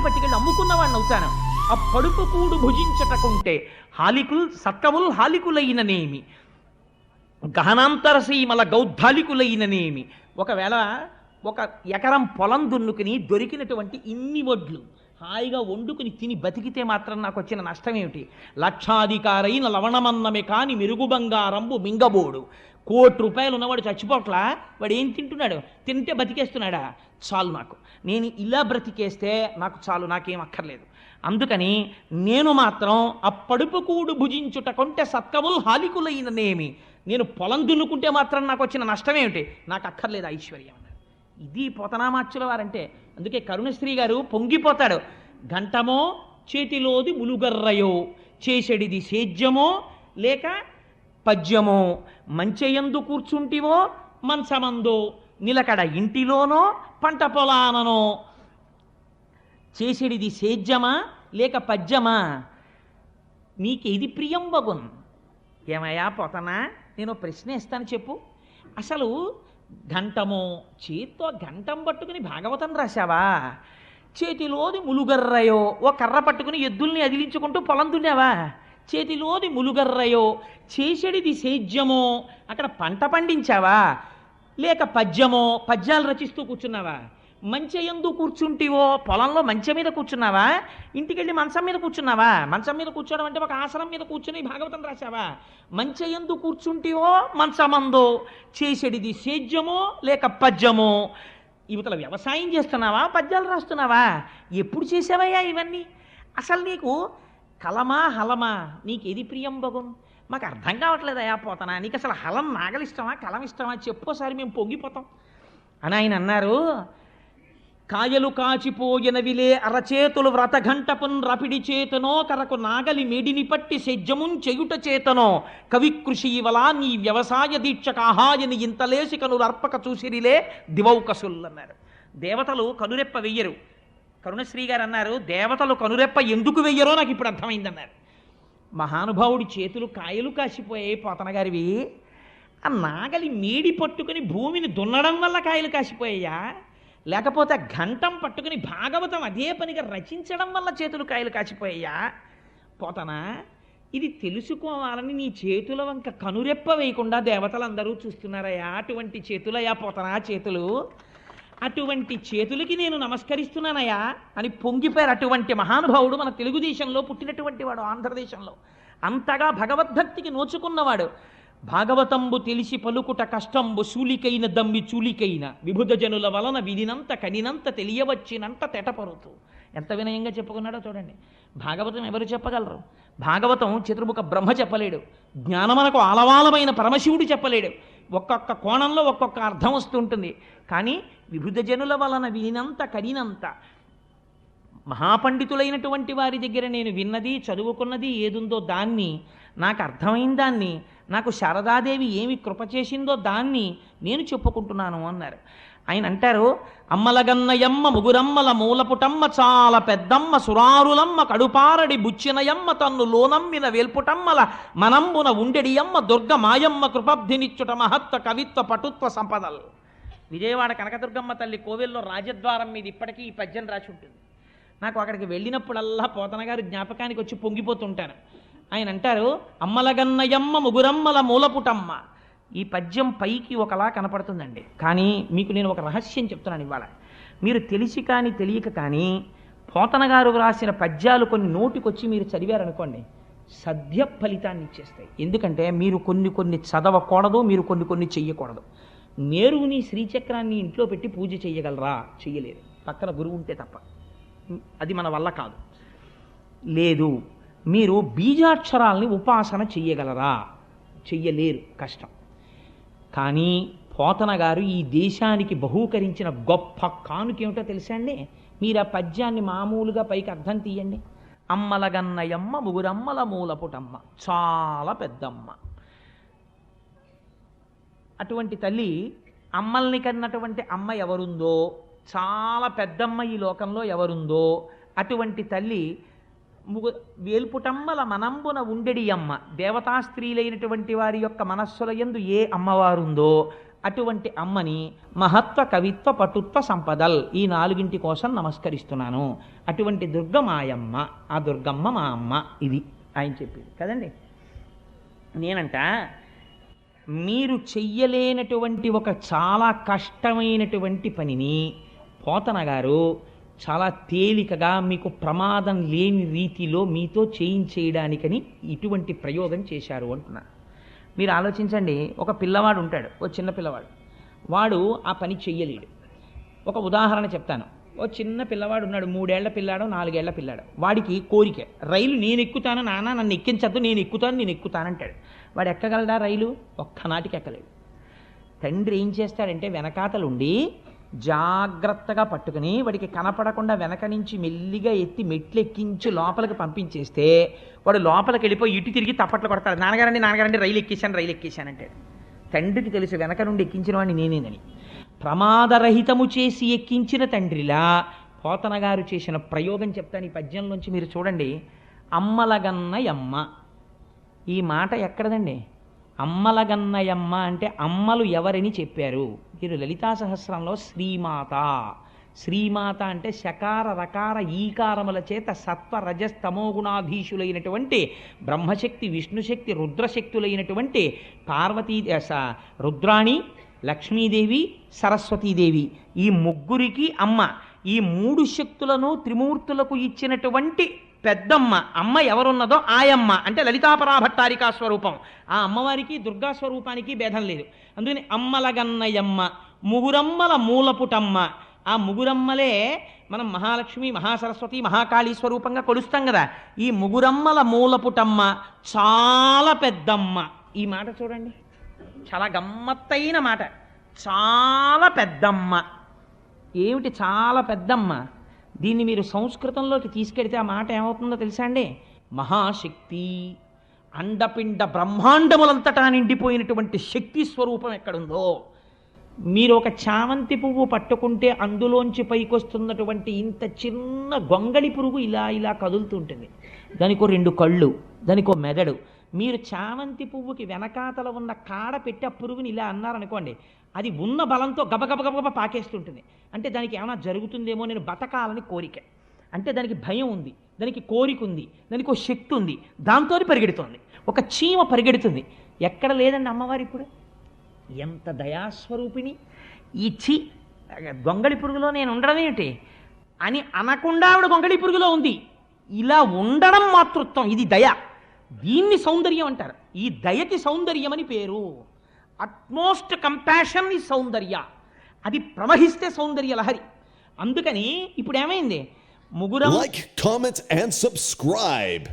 పళ్ళాన్ని పట్టుకెళ్ళి అమ్ముకున్నవాడిని అవుతాను. ఆ పడుపు కూడు భుజించటకుంటే హాలికుల్ సత్కముల్ హాలికులైననేమి. గహనాంతర సీమల గౌద్ధాలికులైననేమి. ఒకవేళ ఒక ఎకరం పొలం దున్నుకుని దొరికినటువంటి ఇన్ని వడ్లు హాయిగా వండుకుని తిని బతికితే మాత్రం నాకు వచ్చిన నష్టం ఏమిటి లక్షాధికారైన లవణమన్నమే కాని మెరుగు బంగారంబు మింగబోడు. కోటి రూపాయలు ఉన్నవాడు చచ్చిపోట్లా? వాడు ఏం తింటున్నాడు? తింటే బతికేస్తున్నాడా? చాలు నాకు. నేను ఇలా బ్రతికేస్తే నాకు చాలు నాకేం అక్కర్లేదు. అందుకని నేను మాత్రం ఆ భుజించుట కొంటే సత్కముల్ హాలికులైననేమి. నేను పొలం దున్నుకుంటే మాత్రం నాకు వచ్చిన నష్టమేమిటి? నాకు అక్కర్లేదు ఐశ్వర్యం? అన్నాడు ఇది పోతనామాచ్యుల వారంటే. అందుకే కరుణశ్రీ గారు పొంగిపోతాడు. గంటమో చేతిలోది ములుగర్రయో చేసెడిది సేద్యమో లేక పద్యమో మంచెయందు కూర్చుంటివో మంచమందో నిలకడ ఇంటిలోనో పంట పొలాననో. చేసేడిది సేద్యమా లేక పద్యమా? నీకేది ప్రియం బగున్ ఏమయ్యా పోతనా నేను ప్రశ్న ఇస్తాను చెప్పు. అసలు ఘంటమో చేత్తో ఘంటం పట్టుకుని భాగవతం రాశావా? చేతిలోది ములుగర్రయో ఓ కర్ర పట్టుకుని ఎద్దుల్ని అదిలించుకుంటూ పొలం దున్నావా? చేతిలోది ములుగర్రయో చేసెడిది సేద్యమో అక్కడ పంట పండించావా? లేక పద్యమో పద్యాలు రచిస్తూ కూర్చున్నావా? మంచెయందు కూర్చుంటివో పొలంలో మంచె మీద కూర్చున్నావా? ఇంటికెళ్ళి మంచం మీద కూర్చున్నావా? మంచం మీద కూర్చోవడం అంటే ఒక ఆసనం మీద కూర్చుని భాగవతం రాశావా? మంచెయందు కూర్చుంటివో మంచమందో చేసేడిది సేద్యమో లేక పద్యమో. ఇవతల వ్యవసాయం చేస్తున్నావా? పద్యాలు రాస్తున్నావా? ఎప్పుడు చేసావయ్యా ఇవన్నీ? అసలు నీకు కలమా హలమా నీకు ఏది ప్రియం బగున్ మాకు అర్థం కావట్లేదయా పోతానా? నీకు అసలు హలం నాగలిష్టమా కలం ఇష్టమా చెప్పోసారి మేము పొంగిపోతాం. అని ఆయన అన్నారు కాయలు కాచిపోయినవిలే అరచేతులు వ్రతఘంటపున్ రపిడి చేతనో కరకు నాగలి మేడిని పట్టి సెజ్జమున్ చెయుట చేతనో కవి కృషి ఇవలా నీ వ్యవసాయ దీక్ష కాహాయని ఇంతలేసి కనులు అర్పక చూసిరిలే దివౌకసుల్ అన్నారు. దేవతలు కనురెప్ప వెయ్యరు. కరుణశ్రీ గారు అన్నారు దేవతలు కనురెప్ప ఎందుకు వెయ్యరో నాకు ఇప్పుడు అర్థమైందన్నారు. మహానుభావుడి చేతులు కాయలు కాసిపోయాయి పోతన గారివి ఆ నాగలి మీడి పట్టుకుని భూమిని దున్నడం వల్ల కాయలు కాసిపోయాయా? లేకపోతే ఘంటం పట్టుకుని భాగవతం అదే పనిగా రచించడం వల్ల చేతులు కాయలు కాసిపోయాయా? పోతనా ఇది తెలుసుకోవాలని నీ చేతుల వంక కనురెప్ప వేయకుండా దేవతలందరూ చూస్తున్నారయ్యా అటువంటి చేతులయ్యా పోతనా చేతులు? అటువంటి చేతులకి నేను నమస్కరిస్తున్నానయ్యా అని పొంగిపోయారు అటువంటి మహానుభావుడు మన తెలుగుదేశంలో పుట్టినటువంటి వాడు ఆంధ్రదేశంలో. అంతగా భగవద్భక్తికి నోచుకున్నవాడు. భాగవతంబు తెలిసి పలుకుట కష్టంబు శూలికైన దమ్మి చూలికైన. విభుధ జనుల వలన వినినంత కనినంత తెలియవచ్చినంత తెటపరుతూ ఎంత వినయంగా చెప్పుకున్నాడో చూడండి. భాగవతం ఎవరు చెప్పగలరు? భాగవతం చతుర్ముఖ బ్రహ్మ చెప్పలేడు. జ్ఞానమనకు ఆలవాలమైన పరమశివుడు చెప్పలేడు. ఒక్కొక్క కోణంలో ఒక్కొక్క అర్థం వస్తుంటుంది. కానీ విభుధ జనుల వలన వినినంత కనినంత మహాపండితులైనటువంటి వారి దగ్గర నేను విన్నది చదువుకున్నది ఏదుందో దాన్ని నాకు అర్థమైన దాన్ని నాకు శారదాదేవి ఏమి కృప చేసిందో దాన్ని నేను చెప్పుకుంటున్నాను అన్నారు. ఆయన అంటారు అమ్మలగన్నయమ్మ ముగురమ్మల మూలపుటమ్మ చాలా పెద్దమ్మ సురారులమ్మ కడుపారడి బుచ్చినయమ్మ తన్ను లోనమ్మిన వేల్పుటమ్మల మనంబున ఉండెడియమ్మ దుర్గ మాయమ్మ కృపబ్ధినిచ్చుట మహత్వ కవిత్వ పటుత్వ సంపదలు. విజయవాడ కనకదుర్గమ్మ తల్లి కోవెల్లో రాజద్వారం మీద ఇప్పటికీ ఈ పద్యం రాసి ఉంటుంది. నాకు అక్కడికి వెళ్ళినప్పుడల్లా పోతనగారు జ్ఞాపకానికి వచ్చి పొంగిపోతుంటాను ఆయన అంటారు అమ్మలగన్నయమ్మ ముగురమ్మల మూలపుటమ్మ ఈ పద్యం పైకి ఒకలా కనపడుతుందండి. కానీ మీకు నేను ఒక రహస్యం చెప్తున్నాను ఇవాళ. మీరు తెలిసి కానీ తెలియక కానీ పోతన గారు రాసిన పద్యాలు కొన్ని నోటికొచ్చి మీరు చదివారనుకోండి సద్య ఫలితాన్ని ఇచ్చేస్తాయి. ఎందుకంటే మీరు కొన్ని కొన్ని చదవకూడదు మీరు కొన్ని కొన్ని చెయ్యకూడదు. నేరుని శ్రీచక్రాన్ని ఇంట్లో పెట్టి పూజ చేయగలరా చెయ్యలేరు పక్కన గురువు ఉంటే తప్ప. అది మన వల్ల కాదు. లేదు మీరు బీజాక్షరాల్ని ఉపాసన చెయ్యగలరా? చెయ్యలేరు. కష్టం. కానీ పోతన గారు ఈ దేశానికి బహూకరించిన గొప్ప కానుకేమిటో తెలుసా అండి? మీరు ఆ పద్యాన్ని మామూలుగా పైకి అర్థం తీయండి. అమ్మలగన్నయమ్మ ముగురమ్మల మూలపుటమ్మ చాలా పెద్దమ్మ. అటువంటి తల్లి అమ్మల్ని కన్నటువంటి అమ్మ ఎవరుందో చాలా పెద్దమ్మ ఈ లోకంలో ఎవరుందో అటువంటి తల్లి ముగు వేల్పుటమ్మల మనంబున ఉండెడి అమ్మ. దేవతా స్త్రీలైనటువంటి వారి యొక్క మనస్సుల ఎందు ఏ అమ్మవారుందో అటువంటి అమ్మని మహత్వ కవిత్వ పటుత్వ సంపదల్ ఈ నాలుగింటి కోసం నమస్కరిస్తున్నాను. అటువంటి దుర్గ మాయమ్మ ఆ దుర్గమ్మ మా అమ్మ ఇది ఆయన చెప్పింది. కదండి? నేనంట మీరు చెయ్యలేనటువంటి ఒక చాలా కష్టమైనటువంటి పనిని పోతన గారు చాలా తేలికగా మీకు ప్రమాదం లేని రీతిలో మీతో చేయించేయడానికని ఇటువంటి ప్రయోగం చేశారు అంటున్నా. మీరు ఆలోచించండి ఒక పిల్లవాడు ఉంటాడు ఓ చిన్న పిల్లవాడు. వాడు ఆ పని చెయ్యలేడు. ఒక ఉదాహరణ చెప్తాను. ఓ చిన్న పిల్లవాడు ఉన్నాడు మూడేళ్ళ పిల్లాడు నాలుగేళ్ళ పిల్లాడు. వాడికి కోరిక రైలు నేను ఎక్కుతాను నాన్న నన్ను ఎక్కించద్దు నేను ఎక్కుతాను నేను ఎక్కుతానంటాడు. వాడు ఎక్కగలడా రైలు? ఒక్కనాటికి ఎక్కలేడు. తండ్రి ఏం చేస్తాడంటే వెనకాతలుండి జాగ్రత్తగా పట్టుకుని వాడికి కనపడకుండా వెనక నుంచి మెల్లిగా ఎత్తి మెట్లు ఎక్కించి లోపలికి పంపించేస్తే వాడు లోపలికి వెళ్ళిపోయి ఇటు తిరిగి తప్పట్లు కొడతాడు. నాన్నగారండి నాన్నగారండి రైలు ఎక్కేశాను రైలు ఎక్కేశానంటాడు తండ్రికి తెలుసు వెనక నుండి ఎక్కించిన వాడిని నేనేనని. ప్రమాదరహితము చేసి ఎక్కించిన తండ్రిలా పోతనగారు చేసిన ప్రయోగం చెప్తాను ఈ పద్యంలోంచి మీరు చూడండి. అమ్మలగన్న యమ్మ ఈ మాట ఎక్కడదండి? అమ్మలగన్నయమ్మ అంటే అమ్మలు ఎవరని చెప్పారు? మీరు లలితా సహస్రంలో శ్రీమాత. శ్రీమాత అంటే శకార రకార ఈకారముల చేత సత్వ రజస్తమో గుణాధీశులైనటువంటి బ్రహ్మశక్తి విష్ణుశక్తి రుద్రశక్తులైనటువంటి పార్వతీ రుద్రాణి లక్ష్మీదేవి సరస్వతీదేవి. ఈ ముగ్గురికి అమ్మ. ఈ మూడు శక్తులను త్రిమూర్తులకు ఇచ్చినటువంటి పెద్దమ్మ అమ్మ ఎవరున్నదో ఆయమ్మ అంటే లలితాపరాభట్టారికా స్వరూపం. ఆ అమ్మవారికి దుర్గా స్వరూపానికి భేదం లేదు. అందుకని అమ్మలగన్నయమ్మ ముగురమ్మల మూలపుటమ్మ. ఆ ముగురమ్మలే మనం మహాలక్ష్మి మహాసరస్వతి మహాకాళీ స్వరూపంగా కొలుస్తాం కదా. ఈ ముగురమ్మల మూలపుటమ్మ చాలా పెద్దమ్మ. ఈ మాట చూడండి. చాలా గమ్మత్తైన మాట. చాలా పెద్దమ్మ. ఏమిటి చాలా పెద్దమ్మ? దీన్ని మీరు సంస్కృతంలోకి తీసుకెడితే ఆ మాట ఏమవుతుందో తెలుసా అండి? మహాశక్తి అండపిండ బ్రహ్మాండములంతటా నిండిపోయినటువంటి శక్తి స్వరూపం ఎక్కడుందో? మీరు ఒక చామంతి పువ్వు పట్టుకుంటే అందులోంచి పైకొస్తున్నటువంటి ఇంత చిన్న గొంగళి పురుగు ఇలా ఇలా కదులుతుంటుంది దానికో రెండు కళ్ళు దానికో మెదడు మీరు చామంతి పువ్వుకి వెనకాతల ఉన్న కాడ పెట్టి ఆ పురుగుని ఇలా అన్నారనుకోండి అది ఉన్న బలంతో గబగబ గబగబ పాకేస్తుంటుంది. అంటే దానికి ఏమైనా జరుగుతుందేమో నేను బతకాలని కోరిక. అంటే దానికి భయం ఉంది దానికి కోరిక ఉంది దానికి ఒక శక్తి ఉంది దాంతో పరిగెడుతోంది. ఒక చీమ పరిగెడుతుంది. ఎక్కడ లేదండి అమ్మవారు ఇప్పుడు? ఎంత దయాస్వరూపిణి. ఈ చి గొంగళి పురుగులో నేను ఉండడం ఏమిటి? అని అనకుండా ఆవిడ గొంగళి పురుగులో ఉంది. ఇలా ఉండడం మాతృత్వం ఇది దయ. దీన్ని సౌందర్యం అంటారు. ఈ దయకి సౌందర్యం అని పేరు. అట్మోస్ట్ కంపాషన్ ఈ సౌందర్య. అది ప్రవహిస్తే సౌందర్య లహరి. అందుకని ఇప్పుడు ఏమైంది? ముగ్గురం లైక్ comment, అండ్ సబ్స్క్రైబ్